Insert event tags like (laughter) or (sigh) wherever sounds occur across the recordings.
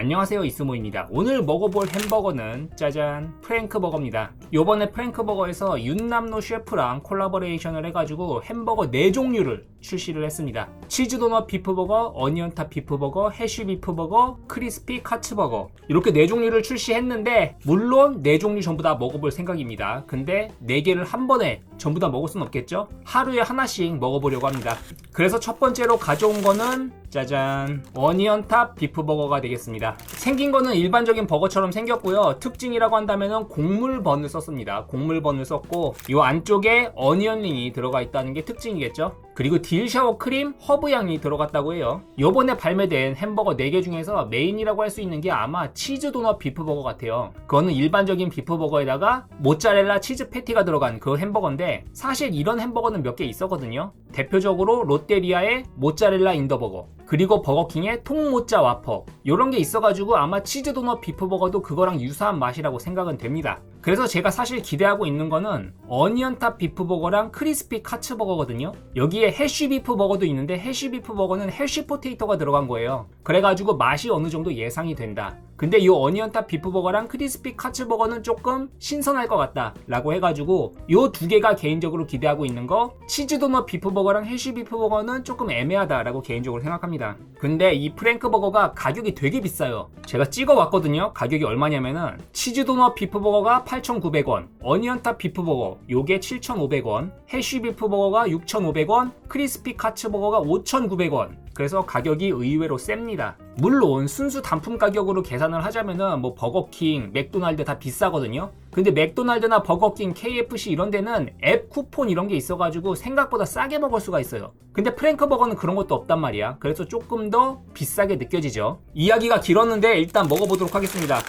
안녕하세요 이스모입니다. 오늘 먹어볼 햄버거는 짜잔 프랭크 버거입니다. 요번에 프랭크 버거에서 윤남노 셰프랑 콜라보레이션을 해가지고 햄버거 4종류를 출시를 했습니다 치즈도넛 비프버거, 어니언탑 비프버거, 해쉬 비프버거, 크리스피 카츠버거. 이렇게 4종류를 출시했는데 물론 4종류 전부 다 먹어볼 생각입니다. 근데 4개를 한 번에 전부 다 먹을 순 없겠죠? 하루에 하나씩 먹어보려고 합니다. 그래서 첫 번째로 가져온 거는 짜잔 어니언탑 비프버거가 되겠습니다. 생긴 거는 일반적인 버거처럼 생겼고요. 특징이라고 한다면 곡물 번을 썼습니다. 곡물 번을 썼고 이 안쪽에 어니언링이 들어가 있다는 게 특징이겠죠 그리고 딜 샤워 크림 허브 향이 들어갔다고 해요. 요번에 발매된 햄버거 4개 중에서 메인이라고 할 수 있는 게 아마 치즈 도넛 비프버거 같아요. 그거는 일반적인 비프버거에다가 모짜렐라 치즈 패티가 들어간 그 햄버거인데 사실 이런 햄버거는 몇 개 있었거든요. 대표적으로 롯데리아의 모짜렐라 인더버거 그리고 버거킹의 통모짜 와퍼. 이런 게 있어가지고 아마 치즈 도넛 비프 버거도 그거랑 유사한 맛이라고 생각은 됩니다. 그래서 제가 사실 기대하고 있는 거는 어니언탑 비프 버거랑 크리스피 카츠 버거거든요. 여기에 해쉬 비프 버거도 있는데 해쉬 비프 버거는 해쉬 포테이토가 들어간 거예요. 그래가지고 맛이 어느 정도 예상이 된다 근데 이 어니언탑 비프버거랑 크리스피 카츠버거는 조금 신선할 것 같다 라고 해가지고 이 두 개가 개인적으로 기대하고 있는 거 치즈도넛 비프버거랑 해쉬 비프버거는 조금 애매하다 라고 개인적으로 생각합니다. 근데 이 프랭크버거가 가격이 되게 비싸요. 제가 찍어왔거든요. 가격이 얼마냐면은 치즈도넛 비프버거가 8,900원 어니언탑 비프버거 요게 7,500원 해쉬 비프버거가 6,500원 크리스피 카츠버거가 5,900원 그래서 가격이 의외로 셉니다. 물론 순수 단품 가격으로 계산을 하자면은 뭐 버거킹, 맥도날드 다 비싸거든요. 근데 맥도날드나 버거킹, KFC 이런 데는 앱 쿠폰 이런 게 있어가지고 생각보다 싸게 먹을 수가 있어요. 근데 프랭크 버거는 그런 것도 없단 말이야. 그래서 조금 더 비싸게 느껴지죠. 이야기가 길었는데 일단 먹어보도록 하겠습니다.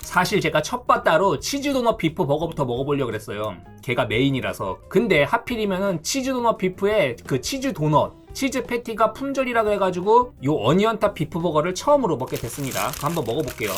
사실 제가 첫 바따로 치즈도넛 비프 버거부터 먹어보려고 그랬어요. 걔가 메인이라서. 근데 하필이면은 치즈도넛 비프에 그 치즈 도넛, 치즈 패티가 품절이라 그래가지고 요 어니언탑 비프 버거를 처음으로 먹게 됐습니다. 한번 먹어볼게요.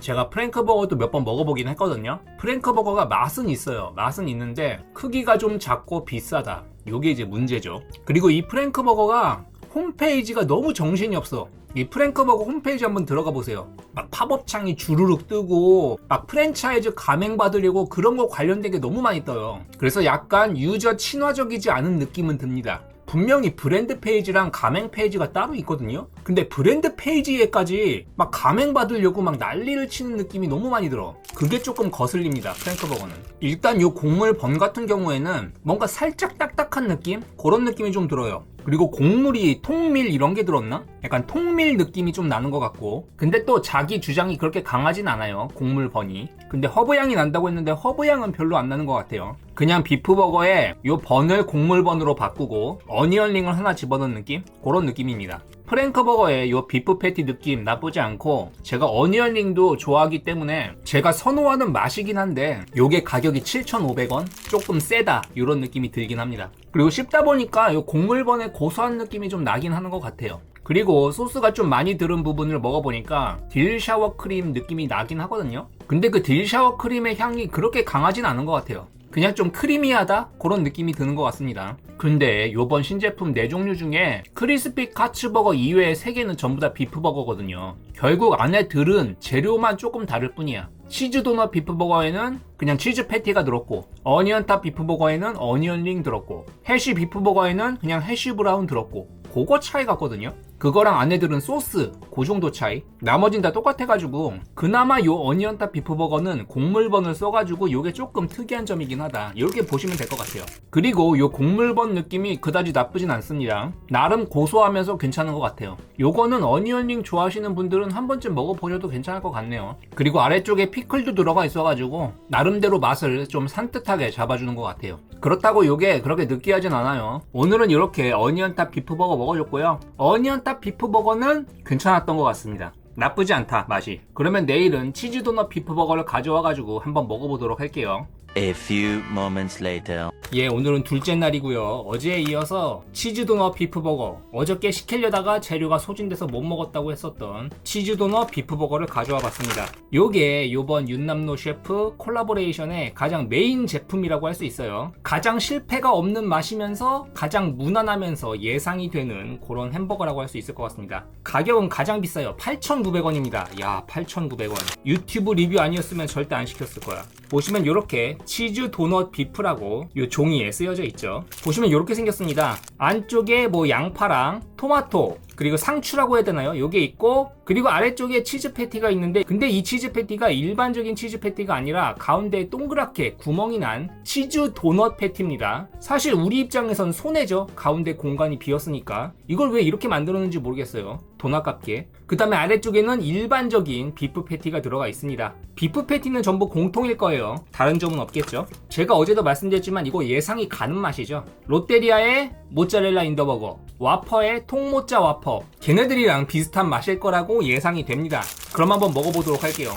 제가 프랭크 버거도 몇 번 먹어보긴 했거든요. 프랭크 버거가 맛은 있어요. 맛은 있는데 크기가 좀 작고 비싸다. 요게 이제 문제죠. 그리고 이 프랭크 버거가 홈페이지가 너무 정신이 없어. 이 프랭크버거 홈페이지 한번 들어가 보세요. 막 팝업창이 주르륵 뜨고 막 프랜차이즈 가맹 받으려고 그런 거 관련된 게 너무 많이 떠요. 그래서 약간 유저 친화적이지 않은 느낌은 듭니다. 분명히 브랜드 페이지랑 가맹 페이지가 따로 있거든요. 근데 브랜드 페이지에까지 막 가맹 받으려고 막 난리를 치는 느낌이 너무 많이 들어. 그게 조금 거슬립니다. 프랭크버거는. 일단 요 곡물 번 같은 경우에는 뭔가 살짝 딱딱한 느낌? 그런 느낌이 좀 들어요. 그리고 곡물이 통밀 이런 게 들었나? 약간 통밀 느낌이 좀 나는 것 같고 근데 또 자기 주장이 그렇게 강하진 않아요 곡물 번이 근데 허브 향이 난다고 했는데 허브 향은 별로 안 나는 것 같아요 그냥 비프버거에 요 번을 곡물 번으로 바꾸고 어니언링을 하나 집어넣은 느낌? 그런 느낌입니다 프랭크버거의 요 비프 패티 느낌 나쁘지 않고 제가 어니언링도 좋아하기 때문에 제가 선호하는 맛이긴 한데 요게 가격이 7,500원? 조금 세다. 이런 느낌이 들긴 합니다. 그리고 씹다 보니까 요 곡물번의 고소한 느낌이 좀 나긴 하는 것 같아요. 그리고 소스가 좀 많이 들은 부분을 먹어보니까 딜 샤워 크림 느낌이 나긴 하거든요. 근데 그 딜 샤워 크림의 향이 그렇게 강하진 않은 것 같아요 그냥 좀 크리미하다? 그런 느낌이 드는 것 같습니다. 근데 요번 신제품 4종류 중에 크리스피 카츠버거 이외의 3개는 전부 다 비프버거거든요. 결국 안에 들은 재료만 조금 다를 뿐이야. 치즈 도넛 비프버거에는 그냥 치즈 패티가 들었고 어니언탑 비프버거에는 어니언링 들었고 해쉬 비프버거에는 그냥 해쉬 브라운 들었고 그거 차이 같거든요. 그거랑 안에 들은 소스 그 정도 차이. 나머진 다 똑같아가지고 그나마 요 어니언탑 비프버거는 곡물번을 써가지고 요게 조금 특이한 점이긴 하다. 이렇게 보시면 될 것 같아요. 그리고 요 곡물번 느낌이 그다지 나쁘진 않습니다. 나름 고소하면서 괜찮은 것 같아요. 요거는 어니언링 좋아하시는 분들은 한 번쯤 먹어보셔도 괜찮을 것 같네요. 그리고 아래쪽에 피클도 들어가 있어가지고 나름대로 맛을 좀 산뜻하게 잡아주는 것 같아요. 그렇다고 요게 그렇게 느끼하진 않아요. 오늘은 이렇게 어니언탑 비프버거 먹어줬고요. 어니언 탑 비프버거는 괜찮았던 것 같습니다. 나쁘지 않다 맛이. 그러면 내일은 치즈도넛 비프버거를 가져와가지고 한번 먹어보도록 할게요. A few moments later. 예, 오늘은 둘째 날이고요. 어제에 이어서 치즈도넛 비프버거. 어저께 시키려다가 재료가 소진돼서 못 먹었다고 했었던 치즈도넛 비프버거를 가져와 봤습니다. 요게 요번 윤남노 셰프 콜라보레이션의 가장 메인 제품이라고 할 수 있어요. 가장 실패가 없는 맛이면서 가장 무난하면서 예상이 되는 그런 햄버거라고 할 수 있을 것 같습니다. 가격은 가장 비싸요. 8,900원입니다. 야, 8,900원. 유튜브 리뷰 아니었으면 절대 안 시켰을 거야. 보시면 이렇게 치즈 도넛 비프라고 요 종이에 쓰여져 있죠. 보시면 이렇게 생겼습니다. 안쪽에 뭐 양파랑 토마토 그리고 상추라고 해야 되나요? 요게 있고 그리고 아래쪽에 치즈 패티가 있는데 근데 이 치즈 패티가 일반적인 치즈 패티가 아니라 가운데에 동그랗게 구멍이 난 치즈 도넛 패티입니다. 사실 우리 입장에선 손해죠. 가운데 공간이 비었으니까 이걸 왜 이렇게 만들었는지 모르겠어요. 돈 아깝게. 그 다음에 아래쪽에는 일반적인 비프 패티가 들어가 있습니다. 비프 패티는 전부 공통일 거예요. 다른 점은 없겠죠. 제가 어제도 말씀드렸지만 이거 예상이 가는 맛이죠. 롯데리아의 모짜렐라 인더버거, 와퍼의 통모짜 와퍼. 걔네들이랑 비슷한 맛일 거라고 예상이 됩니다. 그럼 한번 먹어보도록 할게요.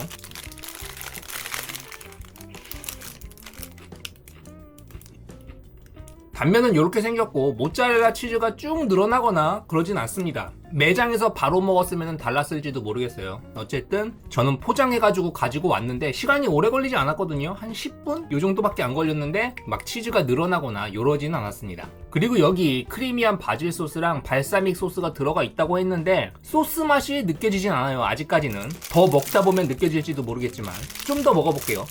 단면은 이렇게 생겼고 모짜렐라 치즈가 쭉 늘어나거나 그러진 않습니다. 매장에서 바로 먹었으면 달랐을지도 모르겠어요. 어쨌든 저는 포장해가지고 가지고 왔는데 시간이 오래 걸리지 않았거든요. 한 10분? 요 정도밖에 안 걸렸는데 막 치즈가 늘어나거나 이러지는 않았습니다. 그리고 여기 크리미한 바질 소스랑 발사믹 소스가 들어가 있다고 했는데 소스 맛이 느껴지진 않아요. 아직까지는. 더 먹다 보면 느껴질지도 모르겠지만 좀 더 먹어볼게요.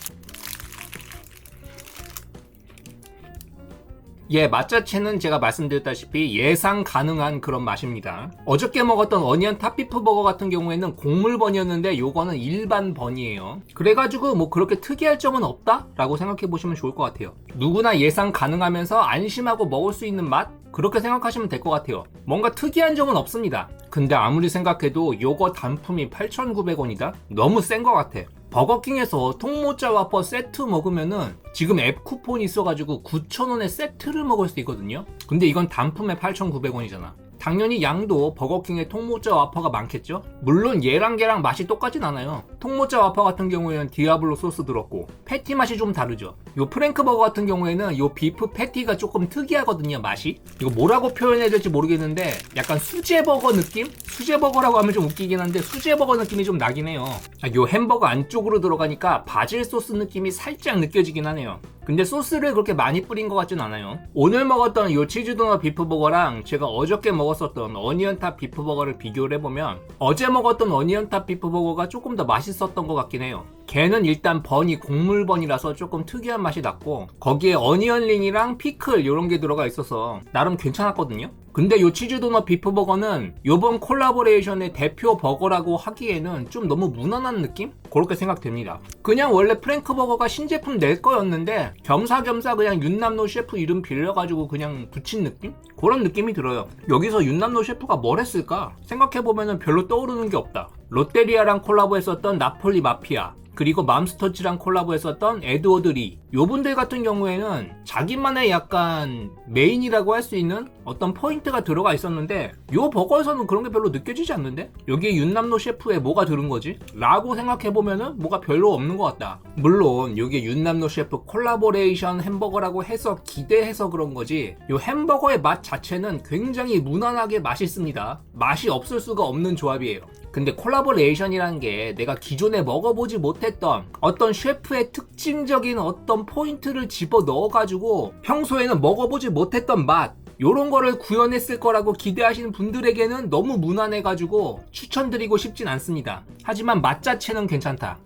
예, 맛 자체는 제가 말씀드렸다시피 예상 가능한 그런 맛입니다. 어저께 먹었던 어니언 탑비프 버거 같은 경우에는 곡물 번이었는데 요거는 일반 번이에요. 그래가지고 뭐 그렇게 특이할 점은 없다? 라고 생각해 보시면 좋을 것 같아요. 누구나 예상 가능하면서 안심하고 먹을 수 있는 맛? 그렇게 생각하시면 될 것 같아요. 뭔가 특이한 점은 없습니다. 근데 아무리 생각해도 요거 단품이 8,900원이다? 너무 센 것 같아. 버거킹에서 통모짜 와퍼 세트 먹으면은 지금 앱 쿠폰이 있어가지고 9,000원에 세트를 먹을 수 있거든요. 근데 이건 단품에 8,900원이잖아. 당연히 양도 버거킹의 통모짜 와퍼가 많겠죠? 물론 얘랑 걔랑 맛이 똑같진 않아요. 통모짜 와퍼 같은 경우에는 디아블로 소스 들었고 패티 맛이 좀 다르죠. 요 프랭크 버거 같은 경우에는 요 비프 패티가 조금 특이하거든요, 맛이. 이거 뭐라고 표현해야 될지 모르겠는데 약간 수제 버거 느낌? 수제 버거라고 하면 좀 웃기긴 한데 수제 버거 느낌이 좀 나긴 해요. 아, 요 햄버거 안쪽으로 들어가니까 바질 소스 느낌이 살짝 느껴지긴 하네요. 근데 소스를 그렇게 많이 뿌린 것 같진 않아요. 오늘 먹었던 요 치즈도넛 비프버거랑 제가 어저께 먹었었던 어니언탑 비프버거를 비교를 해보면 어제 먹었던 어니언탑 비프버거가 조금 더 맛있었던 것 같긴 해요. 걔는 일단 번이 곡물 번이라서 조금 특이한 맛이 났고 거기에 어니언링이랑 피클 이런 게 들어가 있어서 나름 괜찮았거든요. 근데 요 치즈도넛 비프버거는 요번 콜라보레이션의 대표 버거라고 하기에는 좀 너무 무난한 느낌? 그렇게 생각됩니다. 그냥 원래 프랭크버거가 신제품 낼 거였는데 겸사겸사 그냥 윤남노 셰프 이름 빌려가지고 그냥 붙인 느낌? 그런 느낌이 들어요. 여기서 윤남노 셰프가 뭘 했을까? 생각해보면 별로 떠오르는 게 없다. 롯데리아랑 콜라보했었던 나폴리 마피아, 그리고 맘스터치랑 콜라보했었던 에드워드 리. 요분들 같은 경우에는 자기만의 약간 메인이라고 할 수 있는 어떤 포인트가 들어가 있었는데 요 버거에서는 그런 게 별로 느껴지지 않는데? 여기에 윤남노 셰프에 뭐가 들은 거지? 라고 생각해보면은 뭐가 별로 없는 것 같다. 물론 여기에 윤남노 셰프 콜라보레이션 햄버거라고 해서 기대해서 그런 거지 요 햄버거의 맛 자체는 굉장히 무난하게 맛있습니다. 맛이 없을 수가 없는 조합이에요. 근데 콜라보레이션이라는 게 내가 기존에 먹어보지 못했던 어떤 셰프의 특징적인 어떤 포인트를 집어 넣어가지고 평소에는 먹어보지 못했던 맛 요런 거를 구현했을 거라고 기대하시는 분들에게는 너무 무난해가지고 추천드리고 싶진 않습니다. 하지만 맛 자체는 괜찮다.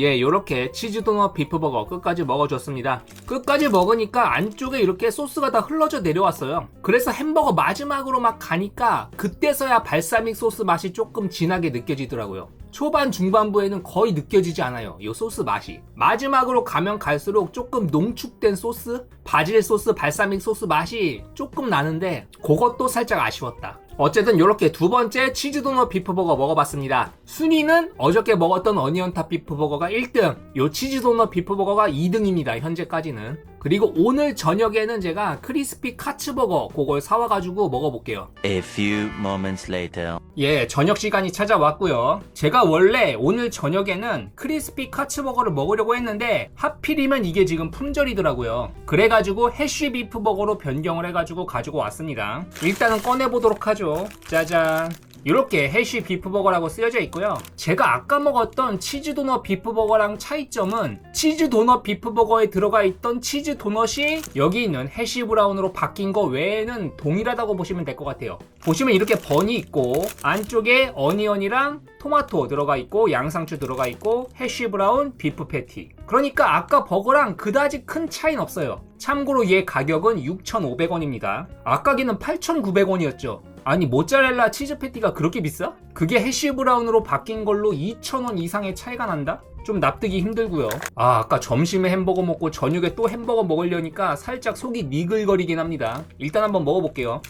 예, 요렇게 치즈도넛 비프버거 끝까지 먹어줬습니다. 끝까지 먹으니까 안쪽에 이렇게 소스가 다 흘러져 내려왔어요. 그래서 햄버거 마지막으로 막 가니까 그때서야 발사믹 소스 맛이 조금 진하게 느껴지더라고요. 초반 중반부에는 거의 느껴지지 않아요. 이 소스 맛이. 마지막으로 가면 갈수록 조금 농축된 소스, 바질 소스, 발사믹 소스 맛이 조금 나는데 그것도 살짝 아쉬웠다. 어쨌든 이렇게 두 번째 치즈도넛 비프버거 먹어봤습니다. 순위는 어저께 먹었던 어니언탑 비프버거가 1등, 요 치즈도넛 비프버거가 2등입니다. 현재까지는. 그리고 오늘 저녁에는 제가 크리스피 카츠버거 그걸 사와가지고 먹어볼게요. A few moments later. 예, 저녁 시간이 찾아왔고요. 제가 원래 오늘 저녁에는 크리스피 카츠버거를 먹으려고 했는데 하필이면 이게 지금 품절이더라고요. 그래가지고 해쉬 비프 버거로 변경을 해가지고 가지고 왔습니다. 일단은 꺼내보도록 하죠. 짜잔. 이렇게 해쉬 비프버거라고 쓰여져 있고요. 제가 아까 먹었던 치즈 도넛 비프버거랑 차이점은 치즈 도넛 비프버거에 들어가 있던 치즈 도넛이 여기 있는 해쉬 브라운으로 바뀐 거 외에는 동일하다고 보시면 될 것 같아요. 보시면 이렇게 번이 있고 안쪽에 어니언이랑 토마토 들어가 있고 양상추 들어가 있고 해쉬 브라운 비프 패티. 그러니까 아까 버거랑 그다지 큰 차이는 없어요. 참고로 얘 가격은 6,500원입니다. 아까기는 8,900원이었죠. 아니 모짜렐라 치즈 패티가 그렇게 비싸? 그게 해쉬 브라운으로 바뀐 걸로 2,000원 이상의 차이가 난다? 좀 납득이 힘들고요. 아, 아까 점심에 햄버거 먹고 저녁에 또 햄버거 먹으려니까 살짝 속이 니글거리긴 합니다. 일단 한번 먹어볼게요.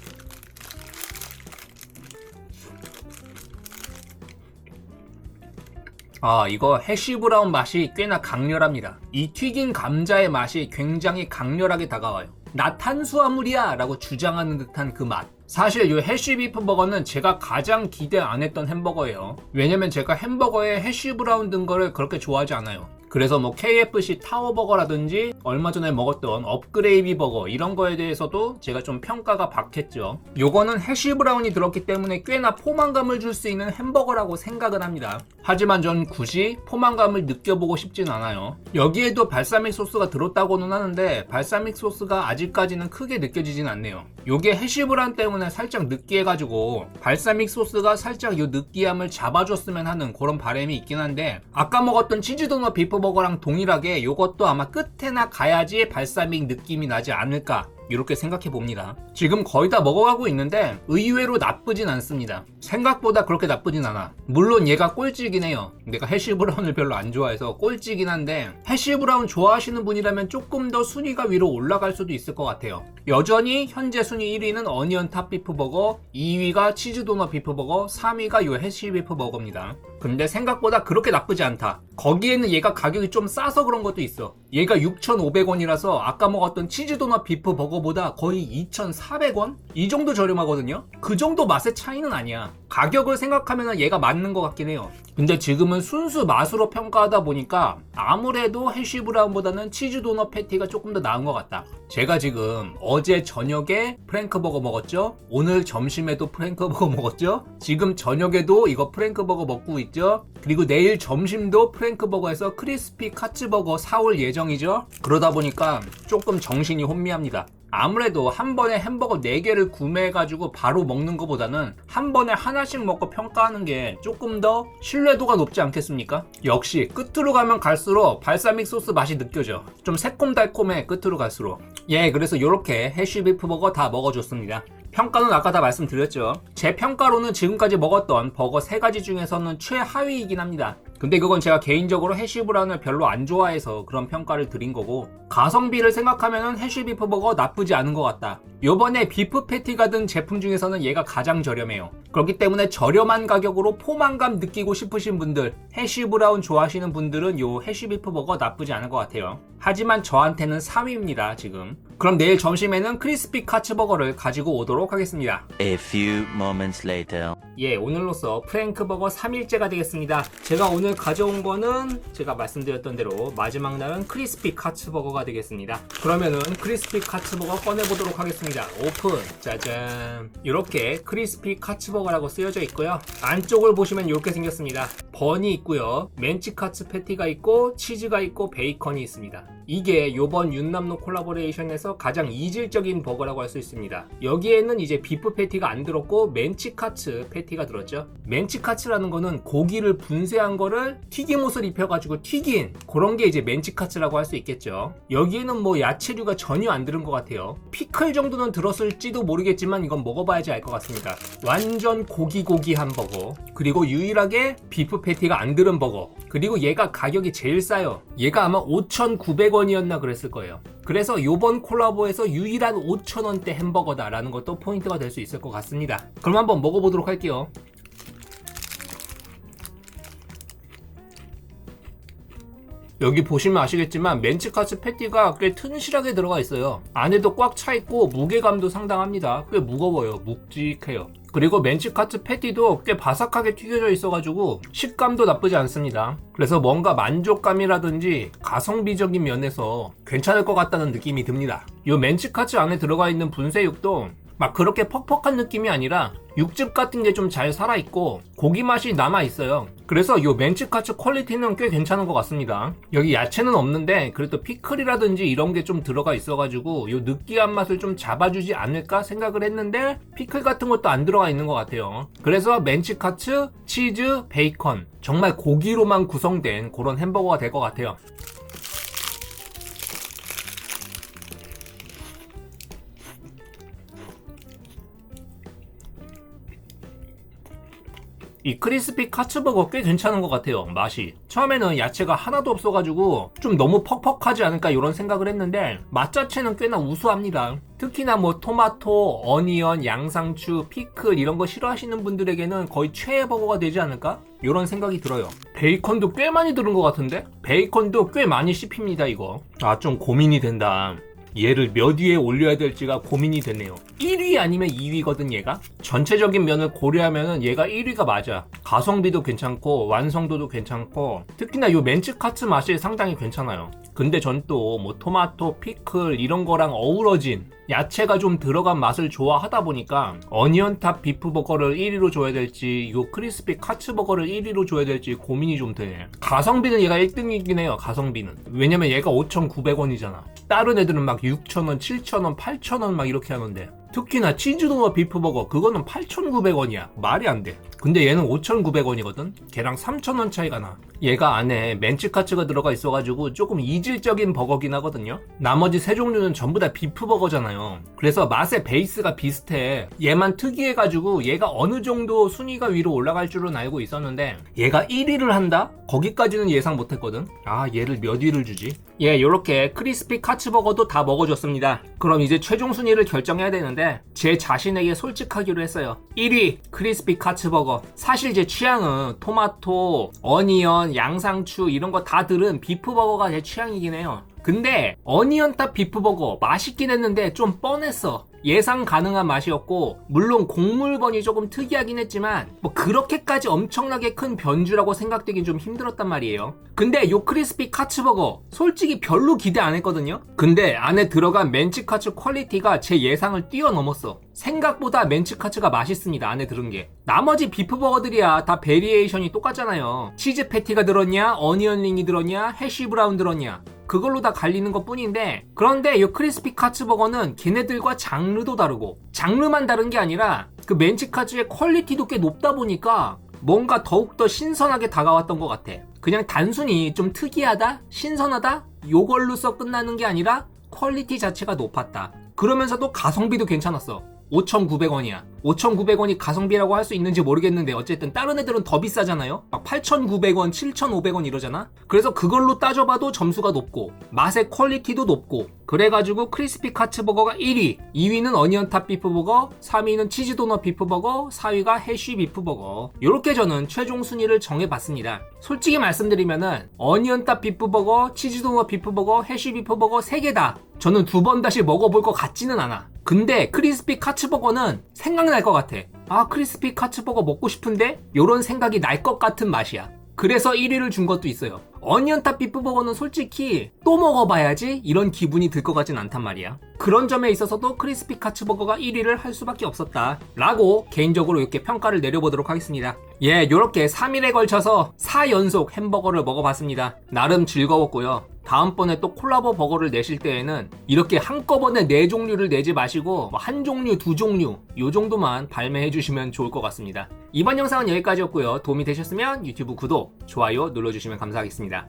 아, 이거 해쉬 브라운 맛이 꽤나 강렬합니다. 이 튀긴 감자의 맛이 굉장히 강렬하게 다가와요. 나 탄수화물이야! 라고 주장하는 듯한 그 맛. 사실 이 해쉬 비프 버거는 제가 가장 기대 안 했던 햄버거예요. 왜냐면 제가 햄버거에 해쉬 브라운 든 거를 그렇게 좋아하지 않아요. 그래서 뭐 KFC 타워 버거라든지 얼마 전에 먹었던 업그레이비 버거 이런 거에 대해서도 제가 좀 평가가 박했죠. 요거는 해쉬 브라운이 들었기 때문에 꽤나 포만감을 줄 수 있는 햄버거라고 생각은 합니다. 하지만 전 굳이 포만감을 느껴보고 싶진 않아요. 여기에도 발사믹 소스가 들었다고는 하는데 발사믹 소스가 아직까지는 크게 느껴지진 않네요. 요게 해쉬 브라운 때문에 살짝 느끼해가지고 발사믹 소스가 살짝 요 느끼함을 잡아줬으면 하는 그런 바람이 있긴 한데 아까 먹었던 치즈 도넛 비 프버거랑 동일하게 요것도 아마 끝에나 가야지 발사믹 느낌이 나지 않을까 이렇게 생각해 봅니다. 지금 거의 다 먹어가고 있는데 의외로 나쁘진 않습니다. 생각보다 그렇게 나쁘진 않아. 물론 얘가 꼴찌긴 해요. 내가 해시 브라운을 별로 안 좋아해서 꼴찌긴 한데 해시 브라운 좋아하시는 분이라면 조금 더 순위가 위로 올라갈 수도 있을 것 같아요. 여전히 현재 순위 1위는 어니언 탑 비프 버거, 2위가 치즈 도넛 비프 버거, 3위가 요 해시 비프 버거입니다. 근데 생각보다 그렇게 나쁘지 않다. 거기에는 얘가 가격이 좀 싸서 그런 것도 있어. 얘가 6,500원이라서 아까 먹었던 치즈 도넛 비프 버거보다 거의 2,400원? 이 정도 저렴하거든요? 그 정도 맛의 차이는 아니야. 가격을 생각하면 얘가 맞는 것 같긴 해요. 근데 지금은 순수 맛으로 평가하다 보니까 아무래도 해쉬 브라운보다는 치즈 도넛 패티가 조금 더 나은 것 같다. 제가 지금 어제 저녁에 프랭크 버거 먹었죠? 오늘 점심에도 프랭크 버거 (laughs) 먹었죠? 지금 저녁에도 이거 프랭크 버거 먹고 있죠? 그리고 내일 점심도 프랭크 버거에서 크리스피 카츠 버거 사올 예정이죠? 그러다 보니까 조금 정신이 혼미합니다. 아무래도 한 번에 햄버거 4개를 구매해가지고 바로 먹는 것보다는 한 번에 하나씩 먹고 평가하는 게 조금 더 신뢰도가 높지 않겠습니까? 역시 끝으로 가면 갈수록 발사믹 소스 맛이 느껴져. 좀 새콤달콤해 끝으로 갈수록. 예, 그래서 이렇게 해쉬비프 버거 다 먹어줬습니다. 평가는 아까 다 말씀드렸죠. 제 평가로는 지금까지 먹었던 버거 3가지 중에서는 최하위이긴 합니다. 근데 그건 제가 개인적으로 해쉬 브라운을 별로 안 좋아해서 그런 평가를 드린 거고 가성비를 생각하면 해쉬 비프 버거 나쁘지 않은 것 같다. 요번에 비프 패티가 든 제품 중에서는 얘가 가장 저렴해요. 그렇기 때문에 저렴한 가격으로 포만감 느끼고 싶으신 분들 해쉬 브라운 좋아하시는 분들은 요 해쉬 비프 버거 나쁘지 않은 것 같아요. 하지만 저한테는 3위입니다 지금. 그럼 내일 점심에는 크리스피 카츠 버거를 가지고 오도록 하겠습니다. A few moments later. 예, 오늘로써 프랭크 버거 3일째가 되겠습니다. 제가 오늘 가져온 거는 제가 말씀드렸던 대로 마지막 날은 크리스피 카츠 버거가 되겠습니다. 그러면은 크리스피 카츠 버거 꺼내보도록 하겠습니다. 오픈! 짜잔! 이렇게 크리스피 카츠 버거라고 쓰여져 있고요. 안쪽을 보시면 이렇게 생겼습니다. 번이 있고요. 멘치 카츠 패티가 있고 치즈가 있고 베이컨이 있습니다. 이게 요번 윤남노 콜라보레이션에서 가장 이질적인 버거라고 할 수 있습니다. 여기에는 이제 비프 패티가 안 들었고 멘치카츠 패티가 들었죠. 멘치카츠라는 거는 고기를 분쇄한 거를 튀김옷을 입혀가지고 튀긴 그런 게 이제 멘치카츠라고 할 수 있겠죠. 여기에는 뭐 야채류가 전혀 안 들은 것 같아요. 피클 정도는 들었을지도 모르겠지만 이건 먹어봐야지 알 것 같습니다. 완전 고기고기한 버거. 그리고 유일하게 비프 패티가 안 들은 버거. 그리고 얘가 가격이 제일 싸요. 얘가 아마 5,900원이었나 그랬을 거예요. 그래서 요번 콜라보에서 유일한 5,000원대 햄버거다라는 것도 포인트가 될 수 있을 것 같습니다. 그럼 한번 먹어보도록 할게요. 여기 보시면 아시겠지만 멘치카츠 패티가 꽤 튼실하게 들어가 있어요. 안에도 꽉 차 있고 무게감도 상당합니다. 꽤 무거워요. 묵직해요. 그리고 멘치카츠 패티도 꽤 바삭하게 튀겨져 있어가지고 식감도 나쁘지 않습니다. 그래서 뭔가 만족감이라든지 가성비적인 면에서 괜찮을 것 같다는 느낌이 듭니다. 이 멘치카츠 안에 들어가 있는 분쇄육도 막 그렇게 퍽퍽한 느낌이 아니라 육즙 같은 게 좀 잘 살아있고 고기 맛이 남아있어요. 그래서 이 멘치카츠 퀄리티는 꽤 괜찮은 것 같습니다. 여기 야채는 없는데 그래도 피클이라든지 이런 게 좀 들어가 있어가지고 이 느끼한 맛을 좀 잡아주지 않을까 생각을 했는데 피클 같은 것도 안 들어가 있는 것 같아요. 그래서 멘치카츠, 치즈, 베이컨 정말 고기로만 구성된 그런 햄버거가 될 것 같아요. 이 크리스피 카츠버거 꽤 괜찮은 것 같아요. 맛이. 처음에는 야채가 하나도 없어가지고 좀 너무 퍽퍽하지 않을까 이런 생각을 했는데 맛 자체는 꽤나 우수합니다. 특히나 뭐 토마토, 어니언, 양상추, 피클 이런 거 싫어하시는 분들에게는 거의 최애 버거가 되지 않을까? 이런 생각이 들어요. 베이컨도 꽤 많이 들은 것 같은데? 베이컨도 꽤 많이 씹힙니다 이거. 아 좀 고민이 된다 얘를 몇 위에 올려야 될지가 고민이 되네요. 1위 아니면 2위거든 얘가? 전체적인 면을 고려하면은 얘가 1위가 맞아. 가성비도 괜찮고 완성도도 괜찮고 특히나 요 멘치카츠 맛이 상당히 괜찮아요. 근데 전 또 뭐 토마토, 피클 이런 거랑 어우러진 야채가 좀 들어간 맛을 좋아하다 보니까 어니언탑 비프 버거를 1위로 줘야 될지 요 크리스피 카츠 버거를 1위로 줘야 될지 고민이 좀 되네. 가성비는 얘가 1등이긴 해요. 가성비는. 왜냐면 얘가 5,900원이잖아. 다른 애들은 막 6,000원, 7,000원, 8,000원 막 이렇게 하는데 특히나 치즈도넛 비프버거 그거는 8,900원이야. 말이 안 돼. 근데 얘는 5,900원이거든? 걔랑 3,000원 차이가 나. 얘가 안에 멘치카츠가 들어가 있어가지고 조금 이질적인 버거긴 하거든요? 나머지 세 종류는 전부 다 비프버거잖아요. 그래서 맛의 베이스가 비슷해. 얘만 특이해가지고 얘가 어느 정도 순위가 위로 올라갈 줄은 알고 있었는데 얘가 1위를 한다? 거기까지는 예상 못했거든? 아, 얘를 몇 위를 주지? 예, 요렇게 크리스피 카츠버거도 다 먹어줬습니다. 그럼 이제 최종 순위를 결정해야 되는데 제 자신에게 솔직하기로 했어요. 1위 크리스피 카츠버거. 사실 제 취향은 토마토, 어니언, 양상추 이런 거 다 들은 비프버거가 제 취향이긴 해요. 근데 어니언탑 비프버거 맛있긴 했는데 좀 뻔했어. 예상 가능한 맛이었고 물론 곡물번이 조금 특이하긴 했지만 뭐 그렇게까지 엄청나게 큰 변주라고 생각되긴 좀 힘들었단 말이에요. 근데 요 크리스피 카츠버거 솔직히 별로 기대 안 했거든요. 근데 안에 들어간 멘치카츠 퀄리티가 제 예상을 뛰어넘었어. 생각보다 멘치카츠가 맛있습니다. 안에 들은 게. 나머지 비프버거들이야 다 베리에이션이 똑같잖아요. 치즈 패티가 들었냐, 어니언링이 들었냐, 해시 브라운 들었냐. 그걸로 다 갈리는 것 뿐인데 그런데 이 크리스피 카츠버거는 걔네들과 장르도 다르고 장르만 다른 게 아니라 그 멘치카츠의 퀄리티도 꽤 높다 보니까 뭔가 더욱더 신선하게 다가왔던 것 같아. 그냥 단순히 좀 특이하다 신선하다 요걸로 써 끝나는 게 아니라 퀄리티 자체가 높았다. 그러면서도 가성비도 괜찮았어 5,900원이야. 5,900원이 가성비라고 할 수 있는지 모르겠는데 어쨌든 다른 애들은 더 비싸잖아요. 막 8,900원, 7,500원 이러잖아. 그래서 그걸로 따져봐도 점수가 높고 맛의 퀄리티도 높고 그래가지고 크리스피 카츠버거가 1위, 2위는 어니언탑 비프버거, 3위는 치즈도넛 비프버거, 4위가 해쉬 비프버거. 이렇게 저는 최종 순위를 정해봤습니다. 솔직히 말씀드리면은 어니언탑 비프버거, 치즈도넛 비프버거, 해쉬 비프버거 3개 다 저는 두 번 다시 먹어볼 것 같지는 않아. 근데 크리스피 카츠버거는 생각날 것 같아. 아, 크리스피 카츠버거 먹고 싶은데? 요런 생각이 날 것 같은 맛이야. 그래서 1위를 준 것도 있어요. 어니언탑 비프버거는 솔직히 또 먹어봐야지 이런 기분이 들 것 같진 않단 말이야. 그런 점에 있어서도 크리스피 카츠버거가 1위를 할 수밖에 없었다. 라고 개인적으로 이렇게 평가를 내려보도록 하겠습니다. 예, 요렇게 3일에 걸쳐서 4연속 햄버거를 먹어봤습니다. 나름 즐거웠고요. 다음번에 또 콜라보 버거를 내실 때에는 이렇게 한꺼번에 네 종류를 내지 마시고 뭐한 종류, 두 종류 요 정도만 발매해 주시면 좋을 것 같습니다. 이번 영상은 여기까지였고요. 도움이 되셨으면 유튜브 구독, 좋아요 눌러주시면 감사하겠습니다.